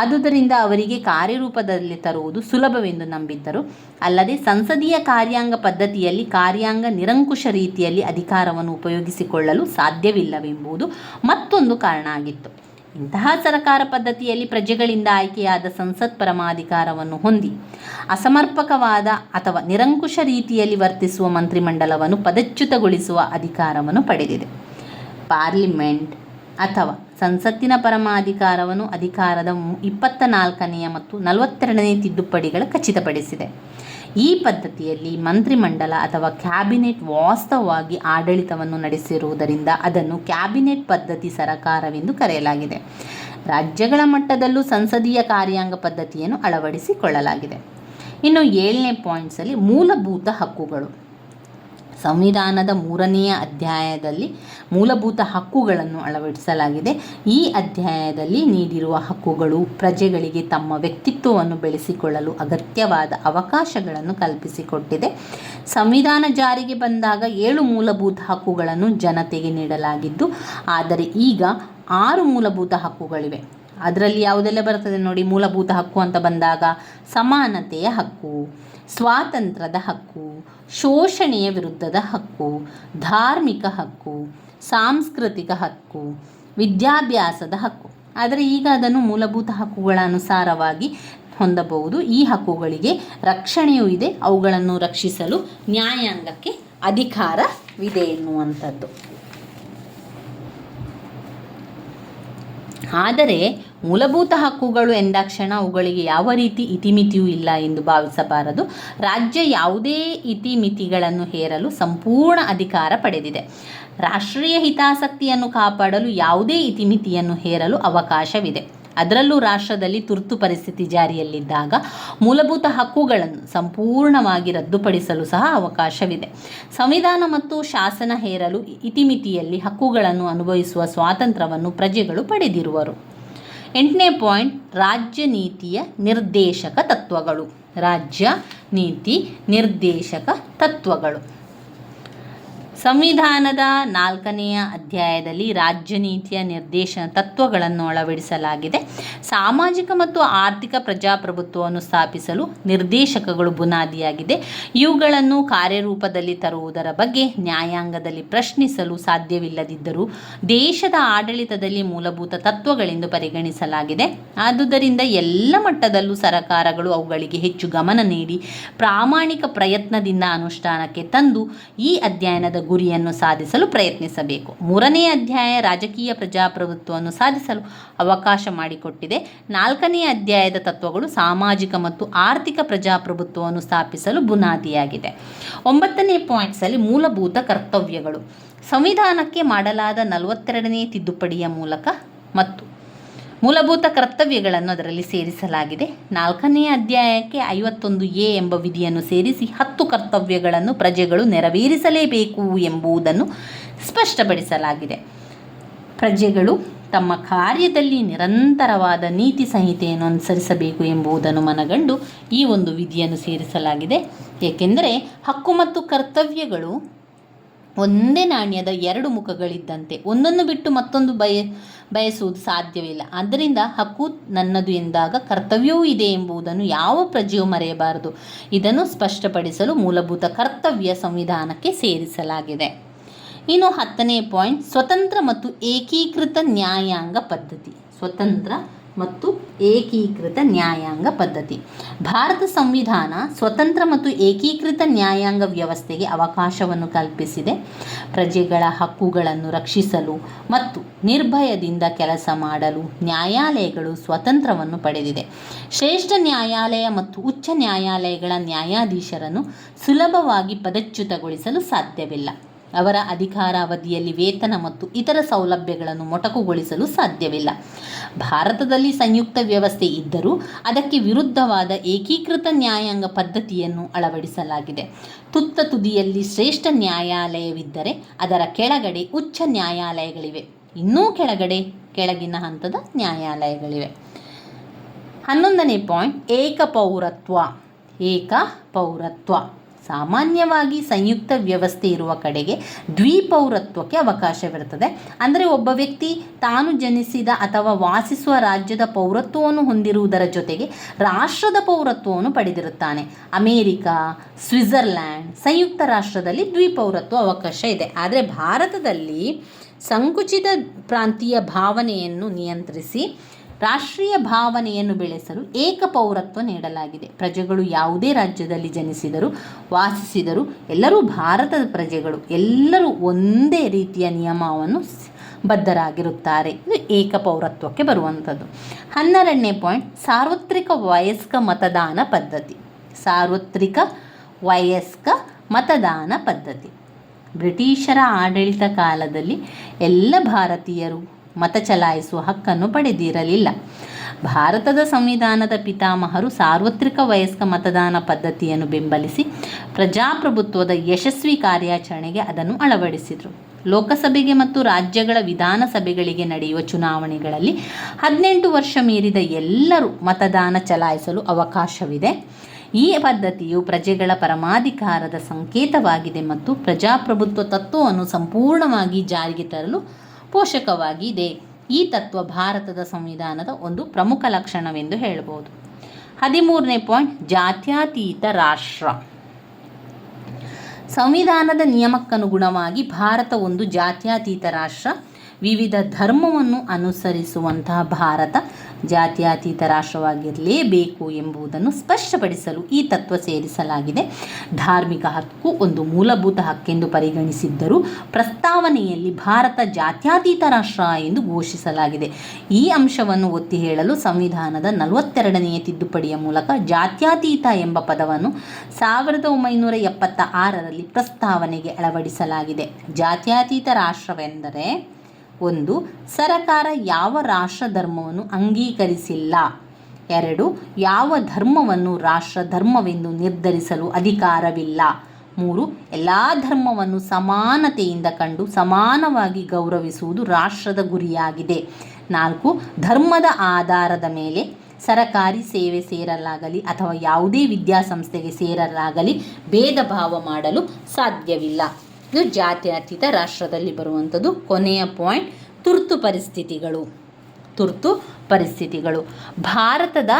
ಆದುದರಿಂದ ಅವರಿಗೆ ಕಾರ್ಯರೂಪದಲ್ಲಿ ತರುವುದು ಸುಲಭವೆಂದು ನಂಬಿದ್ದರು. ಅಲ್ಲದೆ ಸಂಸದೀಯ ಕಾರ್ಯಾಂಗ ಪದ್ಧತಿಯಲ್ಲಿ ಕಾರ್ಯಾಂಗ ನಿರಂಕುಶ ರೀತಿಯಲ್ಲಿ ಅಧಿಕಾರವನ್ನು ಉಪಯೋಗಿಸಿಕೊಳ್ಳಲು ಸಾಧ್ಯವಿಲ್ಲವೆಂಬುದು ಮತ್ತೊಂದು ಕಾರಣ ಆಗಿತ್ತು. ಇಂತಹ ಸರಕಾರ ಪದ್ಧತಿಯಲ್ಲಿ ಪ್ರಜೆಗಳಿಂದ ಆಯ್ಕೆಯಾದ ಸಂಸತ್ ಪರಮಾಧಿಕಾರವನ್ನು ಹೊಂದಿ, ಅಸಮರ್ಪಕವಾದ ಅಥವಾ ನಿರಂಕುಶ ರೀತಿಯಲ್ಲಿ ವರ್ತಿಸುವ ಮಂತ್ರಿಮಂಡಲವನ್ನು ಪದಚ್ಯುತಗೊಳಿಸುವ ಅಧಿಕಾರವನ್ನು ಪಡೆದಿದೆ. ಪಾರ್ಲಿಮೆಂಟ್ ಅಥವಾ ಸಂಸತ್ತಿನ ಪರಮಾಧಿಕಾರವನ್ನು ಅಧಿಕಾರದ ಇಪ್ಪತ್ತ ನಾಲ್ಕನೆಯ ಮತ್ತು ನಲವತ್ತೆರಡನೇ ತಿದ್ದುಪಡಿಗಳು ಖಚಿತಪಡಿಸಿದೆ. ಈ ಪದ್ಧತಿಯಲ್ಲಿ ಮಂತ್ರಿಮಂಡಲ ಅಥವಾ ಕ್ಯಾಬಿನೆಟ್ ವಾಸ್ತವವಾಗಿ ಆಡಳಿತವನ್ನು ನಡೆಸಿರುವುದರಿಂದ ಅದನ್ನು ಕ್ಯಾಬಿನೆಟ್ ಪದ್ಧತಿ ಸರಕಾರವೆಂದು ಕರೆಯಲಾಗಿದೆ. ರಾಜ್ಯಗಳ ಮಟ್ಟದಲ್ಲೂ ಸಂಸದೀಯ ಕಾರ್ಯಾಂಗ ಪದ್ಧತಿಯನ್ನು ಅಳವಡಿಸಿಕೊಳ್ಳಲಾಗಿದೆ. ಇನ್ನು ಏಳನೇ ಪಾಯಿಂಟ್ಸಲ್ಲಿ ಮೂಲಭೂತ ಹಕ್ಕುಗಳು. ಸಂವಿಧಾನದ ಮೂರನೆಯ ಅಧ್ಯಾಯದಲ್ಲಿ ಮೂಲಭೂತ ಹಕ್ಕುಗಳನ್ನು ಅಳವಡಿಸಲಾಗಿದೆ. ಈ ಅಧ್ಯಾಯದಲ್ಲಿ ನೀಡಿರುವ ಹಕ್ಕುಗಳು ಪ್ರಜೆಗಳಿಗೆ ತಮ್ಮ ವ್ಯಕ್ತಿತ್ವವನ್ನು ಬೆಳೆಸಿಕೊಳ್ಳಲು ಅಗತ್ಯವಾದ ಅವಕಾಶಗಳನ್ನು ಕಲ್ಪಿಸಿಕೊಟ್ಟಿದೆ. ಸಂವಿಧಾನ ಜಾರಿಗೆ ಬಂದಾಗ ಏಳು ಮೂಲಭೂತ ಹಕ್ಕುಗಳನ್ನು ಜನತೆಗೆ ನೀಡಲಾಗಿದ್ದು, ಆದರೆ ಈಗ ಆರು ಮೂಲಭೂತ ಹಕ್ಕುಗಳಿವೆ. ಅದರಲ್ಲಿ ಯಾವುದೆಲ್ಲ ಬರ್ತದೆ ನೋಡಿ, ಮೂಲಭೂತ ಹಕ್ಕು ಅಂತ ಬಂದಾಗ, ಸಮಾನತೆಯ ಹಕ್ಕು, ಸ್ವಾತಂತ್ರ್ಯದ ಹಕ್ಕು ಶೋಷಣೆಯ ವಿರುದ್ಧದ ಹಕ್ಕು, ಧಾರ್ಮಿಕ ಹಕ್ಕು, ಸಾಂಸ್ಕೃತಿಕ ಹಕ್ಕು, ವಿದ್ಯಾಭ್ಯಾಸದ ಹಕ್ಕು. ಆದರೆ ಈಗ ಅದನ್ನು ಮೂಲಭೂತ ಹಕ್ಕುಗಳ ಅನುಸಾರವಾಗಿ ಹೊಂದಬಹುದು. ಈ ಹಕ್ಕುಗಳಿಗೆ ರಕ್ಷಣೆಯೂ ಇದೆ. ಅವುಗಳನ್ನು ರಕ್ಷಿಸಲು ನ್ಯಾಯಾಂಗಕ್ಕೆ ಅಧಿಕಾರವಿದೆ ಎನ್ನುವಂಥದ್ದು. ಆದರೆ ಮೂಲಭೂತ ಹಕ್ಕುಗಳು ಎಂದಾಕ್ಷಣ ಅವುಗಳಿಗೆ ಯಾವ ರೀತಿ ಇತಿಮಿತಿಯೂ ಇಲ್ಲ ಎಂದು ಭಾವಿಸಬಾರದು. ರಾಜ್ಯ ಯಾವುದೇ ಇತಿಮಿತಿಗಳನ್ನು ಹೇರಲು ಸಂಪೂರ್ಣ ಅಧಿಕಾರ ಪಡೆದಿದೆ. ರಾಷ್ಟ್ರೀಯ ಹಿತಾಸಕ್ತಿಯನ್ನು ಕಾಪಾಡಲು ಯಾವುದೇ ಇತಿಮಿತಿಯನ್ನು ಹೇರಲು ಅವಕಾಶವಿದೆ. ಅದರಲ್ಲೂ ರಾಷ್ಟ್ರದಲ್ಲಿ ತುರ್ತು ಪರಿಸ್ಥಿತಿ ಜಾರಿಯಲ್ಲಿದ್ದಾಗ ಮೂಲಭೂತ ಹಕ್ಕುಗಳನ್ನು ಸಂಪೂರ್ಣವಾಗಿ ರದ್ದುಪಡಿಸಲು ಸಹ ಅವಕಾಶವಿದೆ. ಸಂವಿಧಾನ ಮತ್ತು ಶಾಸನ ಹೇರಲು ಇತಿಮಿತಿಯಲ್ಲಿ ಹಕ್ಕುಗಳನ್ನು ಅನುಭವಿಸುವ ಸ್ವಾತಂತ್ರ್ಯವನ್ನು ಪ್ರಜೆಗಳು ಪಡೆದಿರುವರು. ಎಂಟನೇ ಪಾಯಿಂಟ್ ರಾಜ್ಯ ನೀತಿಯ ನಿರ್ದೇಶಕ ತತ್ವಗಳು. ರಾಜ್ಯ ನೀತಿ ನಿರ್ದೇಶಕ ತತ್ವಗಳು. ಸಂವಿಧಾನದ ನಾಲ್ಕನೆಯ ಅಧ್ಯಾಯದಲ್ಲಿ ರಾಜ್ಯ ನೀತಿಯ ನಿರ್ದೇಶನ ತತ್ವಗಳನ್ನು ಅಳವಡಿಸಲಾಗಿದೆ. ಸಾಮಾಜಿಕ ಮತ್ತು ಆರ್ಥಿಕ ಪ್ರಜಾಪ್ರಭುತ್ವವನ್ನು ಸ್ಥಾಪಿಸಲು ನಿರ್ದೇಶಕಗಳು ಬುನಾದಿಯಾಗಿದೆ. ಇವುಗಳನ್ನು ಕಾರ್ಯರೂಪದಲ್ಲಿ ತರುವುದರ ಬಗ್ಗೆ ನ್ಯಾಯಾಂಗದಲ್ಲಿ ಪ್ರಶ್ನಿಸಲು ಸಾಧ್ಯವಿಲ್ಲದಿದ್ದರೂ ದೇಶದ ಆಡಳಿತದಲ್ಲಿ ಮೂಲಭೂತ ತತ್ವಗಳೆಂದು ಪರಿಗಣಿಸಲಾಗಿದೆ. ಆದುದರಿಂದ ಎಲ್ಲ ಮಟ್ಟದಲ್ಲೂ ಸರಕಾರಗಳು ಅವುಗಳಿಗೆ ಹೆಚ್ಚು ಗಮನ ನೀಡಿ ಪ್ರಾಮಾಣಿಕ ಪ್ರಯತ್ನದಿಂದ ಅನುಷ್ಠಾನಕ್ಕೆ ತಂದು ಈ ಅಧ್ಯಯನದ ಗುರಿಯನ್ನು ಸಾಧಿಸಲು ಪ್ರಯತ್ನಿಸಬೇಕು. ಮೂರನೇ ಅಧ್ಯಾಯ ರಾಜಕೀಯ ಪ್ರಜಾಪ್ರಭುತ್ವವನ್ನು ಸಾಧಿಸಲು ಅವಕಾಶ ಮಾಡಿಕೊಟ್ಟಿದೆ. ನಾಲ್ಕನೇ ಅಧ್ಯಾಯದ ತತ್ವಗಳು ಸಾಮಾಜಿಕ ಮತ್ತು ಆರ್ಥಿಕ ಪ್ರಜಾಪ್ರಭುತ್ವವನ್ನು ಸ್ಥಾಪಿಸಲು ಬುನಾದಿಯಾಗಿದೆ. ಒಂಬತ್ತನೇ ಪಾಯಿಂಟ್ಸಲ್ಲಿ ಮೂಲಭೂತ ಕರ್ತವ್ಯಗಳು. ಸಂವಿಧಾನಕ್ಕೆ ಮಾಡಲಾದ ನಲವತ್ತೆರಡನೇ ತಿದ್ದುಪಡಿಯ ಮೂಲಕ ಮತ್ತು ಮೂಲಭೂತ ಕರ್ತವ್ಯಗಳನ್ನು ಅದರಲ್ಲಿ ಸೇರಿಸಲಾಗಿದೆ. ನಾಲ್ಕನೆಯ ಅಧ್ಯಾಯಕ್ಕೆ ಐವತ್ತೊಂದು ಎ ಎಂಬ ವಿಧಿಯನ್ನು ಸೇರಿಸಿ ಹತ್ತು ಕರ್ತವ್ಯಗಳನ್ನು ಪ್ರಜೆಗಳು ನೆರವೇರಿಸಲೇಬೇಕು ಎಂಬುದನ್ನು ಸ್ಪಷ್ಟಪಡಿಸಲಾಗಿದೆ. ಪ್ರಜೆಗಳು ತಮ್ಮ ಕಾರ್ಯದಲ್ಲಿ ನಿರಂತರವಾದ ನೀತಿ ಸಂಹಿತೆಯನ್ನು ಅನುಸರಿಸಬೇಕು ಎಂಬುದನ್ನು ಮನಗಂಡು ಈ ಒಂದು ವಿಧಿಯನ್ನು ಸೇರಿಸಲಾಗಿದೆ. ಏಕೆಂದರೆ ಹಕ್ಕು ಮತ್ತು ಕರ್ತವ್ಯಗಳು ಒಂದೇ ನಾಣ್ಯದ ಎರಡು ಮುಖಗಳಿದ್ದಂತೆ. ಒಂದನ್ನು ಬಿಟ್ಟು ಮತ್ತೊಂದು ಬಯ, ಬಯಸುವುದು ಸಾಧ್ಯವಿಲ್ಲ. ಆದ್ದರಿಂದ ಹಕ್ಕು ನನ್ನದು ಎಂದಾಗ ಕರ್ತವ್ಯವೂ ಇದೆ ಎಂಬುದನ್ನು ಯಾವ ಪ್ರಜೆಯೂ ಮರೆಯಬಾರದು. ಇದನ್ನು ಸ್ಪಷ್ಟಪಡಿಸಲು ಮೂಲಭೂತ ಕರ್ತವ್ಯ ಸಂವಿಧಾನಕ್ಕೆ ಸೇರಿಸಲಾಗಿದೆ. ಇನ್ನು ಹತ್ತನೇ ಪಾಯಿಂಟ್, ಸ್ವತಂತ್ರ ಮತ್ತು ಏಕೀಕೃತ ನ್ಯಾಯಾಂಗ ಪದ್ಧತಿ. ಸ್ವತಂತ್ರ ಮತ್ತು ಏಕೀಕೃತ ನ್ಯಾಯಾಂಗ ಪದ್ಧತಿ. ಭಾರತ ಸಂವಿಧಾನ ಸ್ವತಂತ್ರ ಮತ್ತು ಏಕೀಕೃತ ನ್ಯಾಯಾಂಗ ವ್ಯವಸ್ಥೆಗೆ ಅವಕಾಶವನ್ನು ಕಲ್ಪಿಸಿದೆ. ಪ್ರಜೆಗಳ ಹಕ್ಕುಗಳನ್ನು ರಕ್ಷಿಸಲು ಮತ್ತು ನಿರ್ಭಯದಿಂದ ಕೆಲಸ ಮಾಡಲು ನ್ಯಾಯಾಲಯಗಳು ಸ್ವತಂತ್ರವನ್ನು ಪಡೆದಿದೆ. ಶ್ರೇಷ್ಠ ನ್ಯಾಯಾಲಯ ಮತ್ತು ಉಚ್ಚ ನ್ಯಾಯಾಲಯಗಳ ನ್ಯಾಯಾಧೀಶರನ್ನು ಸುಲಭವಾಗಿ ಪದಚ್ಯುತಗೊಳಿಸಲು ಸಾಧ್ಯವಿಲ್ಲ. ಅವರ ಅಧಿಕಾರಾವಧಿಯಲ್ಲಿ ವೇತನ ಮತ್ತು ಇತರ ಸೌಲಭ್ಯಗಳನ್ನು ಮೊಟಕುಗೊಳಿಸಲು ಸಾಧ್ಯವಿಲ್ಲ. ಭಾರತದಲ್ಲಿ ಸಂಯುಕ್ತ ವ್ಯವಸ್ಥೆ ಇದ್ದರೂ ಅದಕ್ಕೆ ವಿರುದ್ಧವಾದ ಏಕೀಕೃತ ನ್ಯಾಯಾಂಗ ಪದ್ಧತಿಯನ್ನು ಅಳವಡಿಸಲಾಗಿದೆ. ತುತ್ತ ತುದಿಯಲ್ಲಿ ಶ್ರೇಷ್ಠ ನ್ಯಾಯಾಲಯವಿದ್ದರೆ ಅದರ ಕೆಳಗಡೆ ಉಚ್ಚ ನ್ಯಾಯಾಲಯಗಳಿವೆ. ಇನ್ನೂ ಕೆಳಗಡೆ ಕೆಳಗಿನ ಹಂತದ ನ್ಯಾಯಾಲಯಗಳಿವೆ. ಹನ್ನೊಂದನೇ ಪಾಯಿಂಟ್ ಏಕ ಪೌರತ್ವ. ಏಕ ಪೌರತ್ವ. ಸಾಮಾನ್ಯವಾಗಿ ಸಂಯುಕ್ತ ವ್ಯವಸ್ಥೆ ಇರುವ ಕಡೆಗೆ ದ್ವಿಪೌರತ್ವಕ್ಕೆ ಅವಕಾಶವಿರುತ್ತದೆ. ಅಂದರೆ ಒಬ್ಬ ವ್ಯಕ್ತಿ ತಾನು ಜನಿಸಿದ ಅಥವಾ ವಾಸಿಸುವ ರಾಜ್ಯದ ಪೌರತ್ವವನ್ನು ಹೊಂದಿರುವುದರ ಜೊತೆಗೆ ರಾಷ್ಟ್ರದ ಪೌರತ್ವವನ್ನು ಪಡೆದಿರುತ್ತಾನೆ. ಅಮೇರಿಕಾ, ಸ್ವಿಟ್ಜರ್ಲ್ಯಾಂಡ್ ಸಂಯುಕ್ತ ರಾಷ್ಟ್ರದಲ್ಲಿ ದ್ವಿಪೌರತ್ವ ಅವಕಾಶ ಇದೆ. ಆದರೆ ಭಾರತದಲ್ಲಿ ಸಂಕುಚಿತ ಪ್ರಾಂತೀಯ ಭಾವನೆಯನ್ನು ನಿಯಂತ್ರಿಸಿ ರಾಷ್ಟ್ರೀಯ ಭಾವನೆಯನ್ನು ಬೆಳೆಸಲು ಏಕ ಪೌರತ್ವ ನೀಡಲಾಗಿದೆ. ಪ್ರಜೆಗಳು ಯಾವುದೇ ರಾಜ್ಯದಲ್ಲಿ ಜನಿಸಿದರು, ವಾಸಿಸಿದರು, ಎಲ್ಲರೂ ಭಾರತದ ಪ್ರಜೆಗಳು, ಎಲ್ಲರೂ ಒಂದೇ ರೀತಿಯ ನಿಯಮವನ್ನು ಬದ್ಧರಾಗಿರುತ್ತಾರೆ. ಇದು ಏಕ ಪೌರತ್ವಕ್ಕೆ ಬರುವಂಥದ್ದು. ಹನ್ನೆರಡನೇ ಪಾಯಿಂಟ್, ಸಾರ್ವತ್ರಿಕ ವಯಸ್ಕ ಮತದಾನ ಪದ್ಧತಿ. ಸಾರ್ವತ್ರಿಕ ವಯಸ್ಕ ಮತದಾನ ಪದ್ಧತಿ. ಬ್ರಿಟಿಷರ ಆಡಳಿತ ಕಾಲದಲ್ಲಿ ಎಲ್ಲ ಭಾರತೀಯರು ಮತ ಚಲಾಯಿಸುವ ಹಕ್ಕನ್ನು ಪಡೆದಿರಲಿಲ್ಲ. ಭಾರತದ ಸಂವಿಧಾನದ ಪಿತಾಮಹರು ಸಾರ್ವತ್ರಿಕ ವಯಸ್ಕ ಮತದಾನ ಪದ್ಧತಿಯನ್ನು ಬೆಂಬಲಿಸಿ ಪ್ರಜಾಪ್ರಭುತ್ವದ ಯಶಸ್ವಿ ಕಾರ್ಯಾಚರಣೆಗೆ ಅದನ್ನು ಅಳವಡಿಸಿದರು. ಲೋಕಸಭೆಗೆ ಮತ್ತು ರಾಜ್ಯಗಳ ವಿಧಾನಸಭೆಗಳಿಗೆ ನಡೆಯುವ ಚುನಾವಣೆಗಳಲ್ಲಿ ಹದಿನೆಂಟು ವರ್ಷ ಮೀರಿದ ಎಲ್ಲರೂ ಮತದಾನ ಚಲಾಯಿಸಲು ಅವಕಾಶವಿದೆ. ಈ ಪದ್ಧತಿಯು ಪ್ರಜೆಗಳ ಪರಮಾಧಿಕಾರದ ಸಂಕೇತವಾಗಿದೆ ಮತ್ತು ಪ್ರಜಾಪ್ರಭುತ್ವ ತತ್ವವನ್ನು ಸಂಪೂರ್ಣವಾಗಿ ಜಾರಿಗೆ ತರಲು ಪೋಷಕವಾಗಿದೆ. ಈ ತತ್ವ ಭಾರತದ ಸಂವಿಧಾನದ ಒಂದು ಪ್ರಮುಖ ಲಕ್ಷಣವೆಂದು ಹೇಳಬಹುದು ಹದಿಮೂರನೇ ಪಾಯಿಂಟ್, ಜಾತ್ಯಾತೀತ ರಾಷ್ಟ್ರ. ಸಂವಿಧಾನದ ನಿಯಮಕ್ಕನುಗುಣವಾಗಿ ಭಾರತ ಒಂದು ಜಾತ್ಯತೀತ ರಾಷ್ಟ್ರ. ವಿವಿಧ ಧರ್ಮವನ್ನು ಅನುಸರಿಸುವಂತಹ ಭಾರತ. ಜಾತ್ಯತೀತ ರಾಷ್ಟ್ರವಾಗಿರಲೇಬೇಕು ಎಂಬುದನ್ನು ಸ್ಪಷ್ಟಪಡಿಸಲು ಈ ತತ್ವ ಸೇರಿಸಲಾಗಿದೆ. ಧಾರ್ಮಿಕ ಹಕ್ಕು ಒಂದು ಮೂಲಭೂತ ಹಕ್ಕೆಂದು ಪರಿಗಣಿಸಿದ್ದರೂ ಪ್ರಸ್ತಾವನೆಯಲ್ಲಿ ಭಾರತ ಜಾತ್ಯತೀತ ರಾಷ್ಟ್ರ ಎಂದು ಘೋಷಿಸಲಾಗಿದೆ. ಈ ಅಂಶವನ್ನು ಒತ್ತಿ ಹೇಳಲು ಸಂವಿಧಾನದ ನಲವತ್ತೆರಡನೆಯ ತಿದ್ದುಪಡಿಯ ಮೂಲಕ ಜಾತ್ಯತೀತ ಎಂಬ ಪದವನ್ನು ಸಾವಿರದ ಒಂಬೈನೂರ ಎಪ್ಪತ್ತ ಆರರಲ್ಲಿ ಪ್ರಸ್ತಾವನೆಗೆ ಅಳವಡಿಸಲಾಗಿದೆ. ಜಾತ್ಯತೀತ ರಾಷ್ಟ್ರವೆಂದರೆ ಒಂದು, ಸರಕಾರ ಯಾವ ರಾಷ್ಟ್ರ ಧರ್ಮವನ್ನು ಅಂಗೀಕರಿಸಿಲ್ಲ. ಎರಡು, ಯಾವ ಧರ್ಮವನ್ನು ರಾಷ್ಟ್ರ ಧರ್ಮವೆಂದು ನಿರ್ಧರಿಸಲು ಅಧಿಕಾರವಿಲ್ಲ. ಮೂರು, ಎಲ್ಲ ಧರ್ಮವನ್ನು ಸಮಾನತೆಯಿಂದ ಕಂಡು ಸಮಾನವಾಗಿ ಗೌರವಿಸುವುದು ರಾಷ್ಟ್ರದ ಗುರಿಯಾಗಿದೆ. ನಾಲ್ಕು, ಧರ್ಮದ ಆಧಾರದ ಮೇಲೆ ಸರಕಾರಿ ಸೇವೆ ಸೇರಲಾಗಲಿ ಅಥವಾ ಯಾವುದೇ ವಿದ್ಯಾಸಂಸ್ಥೆಗೆ ಸೇರಲಾಗಲಿ ಭೇದ ಭಾವ ಮಾಡಲು ಸಾಧ್ಯವಿಲ್ಲ. ಇದು ಜಾತ್ಯತೀತ ರಾಷ್ಟ್ರದಲ್ಲಿ ಬರುವಂಥದ್ದು. ಕೊನೆಯ ಪಾಯಿಂಟ್ ತುರ್ತು ಪರಿಸ್ಥಿತಿಗಳು. ತುರ್ತು ಪರಿಸ್ಥಿತಿಗಳು. ಭಾರತದ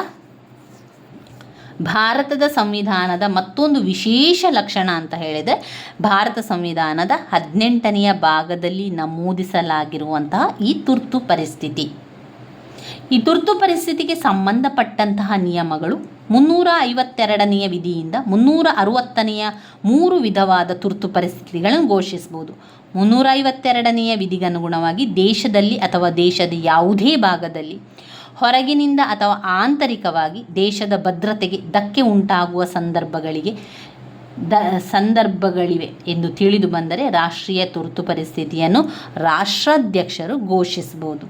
ಭಾರತದ ಸಂವಿಧಾನದ ಮತ್ತೊಂದು ವಿಶೇಷ ಲಕ್ಷಣ ಅಂತ ಹೇಳಿದರೆ, ಭಾರತ ಸಂವಿಧಾನದ ಹದಿನೆಂಟನೆಯ ಭಾಗದಲ್ಲಿ ನಮೂದಿಸಲಾಗಿರುವಂತಹ ಈ ತುರ್ತು ಪರಿಸ್ಥಿತಿ. ಈ ತುರ್ತು ಪರಿಸ್ಥಿತಿಗೆ ಸಂಬಂಧಪಟ್ಟಂತಹ ನಿಯಮಗಳು ಮುನ್ನೂರ ಐವತ್ತೆರಡನೆಯ ವಿಧಿಯಿಂದ ಮುನ್ನೂರ ಅರುವತ್ತನೆಯ ಮೂರು ವಿಧವಾದ ತುರ್ತು ಪರಿಸ್ಥಿತಿಗಳನ್ನು ಘೋಷಿಸಬಹುದು. ಮುನ್ನೂರ ಐವತ್ತೆರಡನೆಯ ವಿಧಿಗನುಗುಣವಾಗಿ ದೇಶದಲ್ಲಿ ಅಥವಾ ದೇಶದ ಯಾವುದೇ ಭಾಗದಲ್ಲಿ, ಹೊರಗಿನಿಂದ ಅಥವಾ ಆಂತರಿಕವಾಗಿ ದೇಶದ ಭದ್ರತೆಗೆ ಧಕ್ಕೆ ಉಂಟಾಗುವ ಸಂದರ್ಭಗಳಿಗೆ ದ, ಸಂದರ್ಭಗಳಿವೆ ಎಂದು ತಿಳಿದು ಬಂದರೆ ರಾಷ್ಟ್ರೀಯ ತುರ್ತು ಪರಿಸ್ಥಿತಿಯನ್ನು ರಾಷ್ಟ್ರಾಧ್ಯಕ್ಷರು ಘೋಷಿಸಬಹುದು.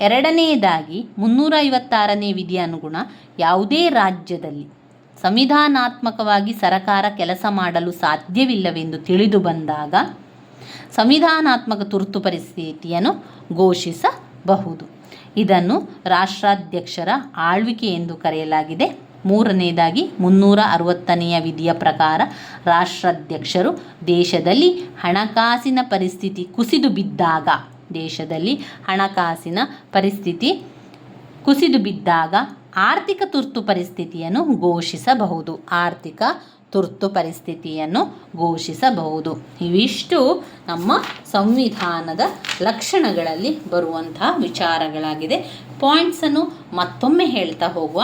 ಎರಡನೆಯದಾಗಿ ಮುನ್ನೂರ ಐವತ್ತಾರನೇ ವಿಧಿಯ ಅನುಗುಣ ಯಾವುದೇ ರಾಜ್ಯದಲ್ಲಿ ಸಂವಿಧಾನಾತ್ಮಕವಾಗಿ ಸರಕಾರ ಕೆಲಸ ಮಾಡಲು ಸಾಧ್ಯವಿಲ್ಲವೆಂದು ತಿಳಿದು ಬಂದಾಗ ಸಂವಿಧಾನಾತ್ಮಕ ತುರ್ತು ಪರಿಸ್ಥಿತಿಯನ್ನು ಘೋಷಿಸಬಹುದು. ಇದನ್ನು ರಾಷ್ಟ್ರಾಧ್ಯಕ್ಷರ ಆಳ್ವಿಕೆ ಎಂದು ಕರೆಯಲಾಗಿದೆ. ಮೂರನೆಯದಾಗಿ ಮುನ್ನೂರ ಅರವತ್ತನೆಯ ವಿಧಿಯ ಪ್ರಕಾರ ರಾಷ್ಟ್ರಾಧ್ಯಕ್ಷರು ದೇಶದಲ್ಲಿ ಹಣಕಾಸಿನ ಪರಿಸ್ಥಿತಿ ಕುಸಿದು ಬಿದ್ದಾಗ ದೇಶದಲ್ಲಿ ಹಣಕಾಸಿನ ಪರಿಸ್ಥಿತಿ ಕುಸಿದು ಬಿದ್ದಾಗ ಆರ್ಥಿಕ ತುರ್ತು ಪರಿಸ್ಥಿತಿಯನ್ನು ಘೋಷಿಸಬಹುದು. ಆರ್ಥಿಕ ತುರ್ತು ಪರಿಸ್ಥಿತಿಯನ್ನು ಘೋಷಿಸಬಹುದು. ಇವಿಷ್ಟು ನಮ್ಮ ಸಂವಿಧಾನದ ಲಕ್ಷಣಗಳಲ್ಲಿ ಬರುವಂತಹ ವಿಚಾರಗಳಾಗಿದೆ ಪಾಯಿಂಟ್ಸನ್ನು ಮತ್ತೊಮ್ಮೆ ಹೇಳ್ತಾ ಹೋಗುವ.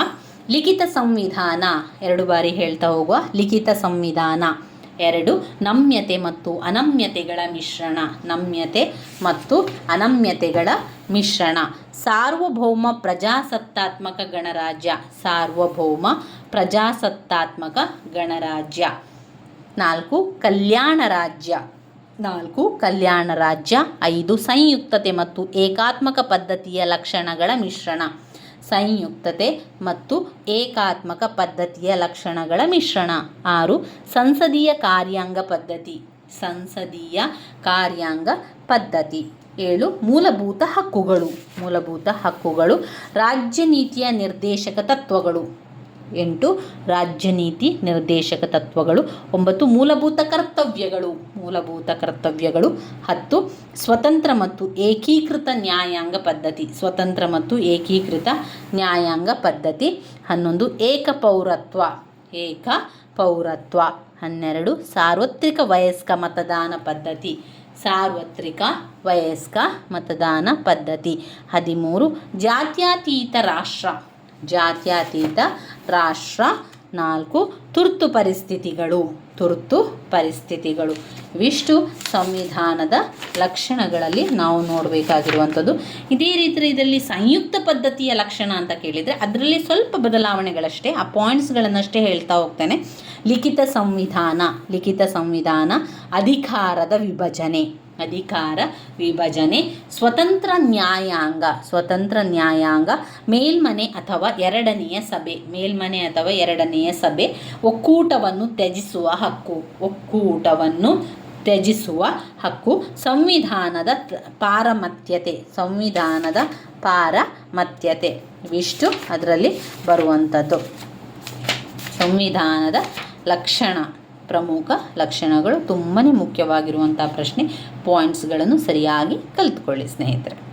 ಲಿಖಿತ ಸಂವಿಧಾನ, ಎರಡು ಬಾರಿ ಹೇಳ್ತಾ ಹೋಗುವ. ಲಿಖಿತ ಸಂವಿಧಾನ. ಎರಡು, ನಮ್ಯತೆ ಮತ್ತು ಅನಮ್ಯತೆಗಳ ಮಿಶ್ರಣ. ನಮ್ಯತೆ ಮತ್ತು ಅನಮ್ಯತೆಗಳ ಮಿಶ್ರಣ. ಸಾರ್ವಭೌಮ ಪ್ರಜಾಸತ್ತಾತ್ಮಕ ಗಣರಾಜ್ಯ. ಸಾರ್ವಭೌಮ ಪ್ರಜಾಸತ್ತಾತ್ಮಕ ಗಣರಾಜ್ಯ. ನಾಲ್ಕು, ಕಲ್ಯಾಣ ರಾಜ್ಯ. ನಾಲ್ಕು, ಕಲ್ಯಾಣ ರಾಜ್ಯ. ಐದು, ಸಂಯುಕ್ತತೆ ಮತ್ತು ಏಕಾತ್ಮಕ ಪದ್ಧತಿಯ ಲಕ್ಷಣಗಳ ಮಿಶ್ರಣ. ಸಂಯುಕ್ತತೆ ಮತ್ತು ಏಕಾತ್ಮಕ ಪದ್ಧತಿಯ ಲಕ್ಷಣಗಳ ಮಿಶ್ರಣ. ಆರು, ಸಂಸದೀಯ ಕಾರ್ಯಾಂಗ ಪದ್ಧತಿ. ಸಂಸದೀಯ ಕಾರ್ಯಾಂಗ ಪದ್ಧತಿ. ಏಳು, ಮೂಲಭೂತ ಹಕ್ಕುಗಳು. ಮೂಲಭೂತ ಹಕ್ಕುಗಳು ರಾಜ್ಯ ನೀತಿಯ ನಿರ್ದೇಶಕ ತತ್ವಗಳು. ಎಂಟು ರಾಜ್ಯ ನೀತಿ ನಿರ್ದೇಶಕ ತತ್ವಗಳು, ಒಂಬತ್ತು ಮೂಲಭೂತ ಕರ್ತವ್ಯಗಳು ಮೂಲಭೂತ ಕರ್ತವ್ಯಗಳು, ಹತ್ತು ಸ್ವತಂತ್ರ ಮತ್ತು ಏಕೀಕೃತ ನ್ಯಾಯಾಂಗ ಪದ್ಧತಿ, ಸ್ವತಂತ್ರ ಮತ್ತು ಏಕೀಕೃತ ನ್ಯಾಯಾಂಗ ಪದ್ಧತಿ, ಹನ್ನೊಂದು ಏಕ ಪೌರತ್ವ ಏಕ ಪೌರತ್ವ, ಹನ್ನೆರಡು ಸಾರ್ವತ್ರಿಕ ವಯಸ್ಕ ಮತದಾನ ಪದ್ಧತಿ, ಸಾರ್ವತ್ರಿಕ ವಯಸ್ಕ ಮತದಾನ ಪದ್ಧತಿ, ಹದಿಮೂರು ಜಾತ್ಯತೀತ ರಾಷ್ಟ್ರ. ಜಾತ್ಯತೀತ, ರಾಷ್ಟ್ರ, ನಾಲ್ಕು ತುರ್ತು ಪರಿಸ್ಥಿತಿಗಳು. ತುರ್ತು ಪರಿಸ್ಥಿತಿಗಳು. ಇವಿಷ್ಟು ಸಂವಿಧಾನದ ಲಕ್ಷಣಗಳಲ್ಲಿ ನಾವು ನೋಡಬೇಕಾಗಿರುವಂಥದ್ದು. ಇದೇ ರೀತಿ ಇದರಲ್ಲಿ ಸಂಯುಕ್ತ ಪದ್ಧತಿಯ ಲಕ್ಷಣ ಅಂತ ಕೇಳಿದರೆ ಅದರಲ್ಲಿ ಸ್ವಲ್ಪ ಬದಲಾವಣೆಗಳಷ್ಟೇ, ಆ ಪಾಯಿಂಟ್ಸ್ಗಳನ್ನಷ್ಟೇ ಹೇಳ್ತಾ ಹೋಗ್ತೇನೆ. ಲಿಖಿತ ಸಂವಿಧಾನ ಲಿಖಿತ ಸಂವಿಧಾನ, ಅಧಿಕಾರದ ವಿಭಜನೆ. ಅಧಿಕಾರ, ವಿಭಜನೆ, ಸ್ವತಂತ್ರ ನ್ಯಾಯಾಂಗ ಸ್ವತಂತ್ರ ನ್ಯಾಯಾಂಗ, ಮೇಲ್ಮನೆ ಅಥವಾ ಎರಡನೆಯ ಸಭೆ, ಮೇಲ್ಮನೆ ಅಥವಾ ಎರಡನೆಯ ಸಭೆ, ಒಕ್ಕೂಟವನ್ನು ತ್ಯಜಿಸುವ ಹಕ್ಕು, ಒಕ್ಕೂಟವನ್ನು ತ್ಯಜಿಸುವ ಹಕ್ಕು, ಸಂವಿಧಾನದ ಪಾರಮತ್ಯತೆ ಸಂವಿಧಾನದ ಪಾರಮತ್ಯತೆ. ಇವಿಷ್ಟು ಅದರಲ್ಲಿ ಬರುವಂಥದ್ದು. ಸಂವಿಧಾನದ ಲಕ್ಷಣ. ಪ್ರಮುಖ ಲಕ್ಷಣಗಳು ತುಂಬಾ ಮುಖ್ಯವಾಗಿರುವಂಥ ಪ್ರಶ್ನೆ ಪಾಯಿಂಟ್ಸ್ಗಳನ್ನು ಸರಿಯಾಗಿ ಕಲಿತ್ಕೊಳ್ಳಿ ಸ್ನೇಹಿತರೆ.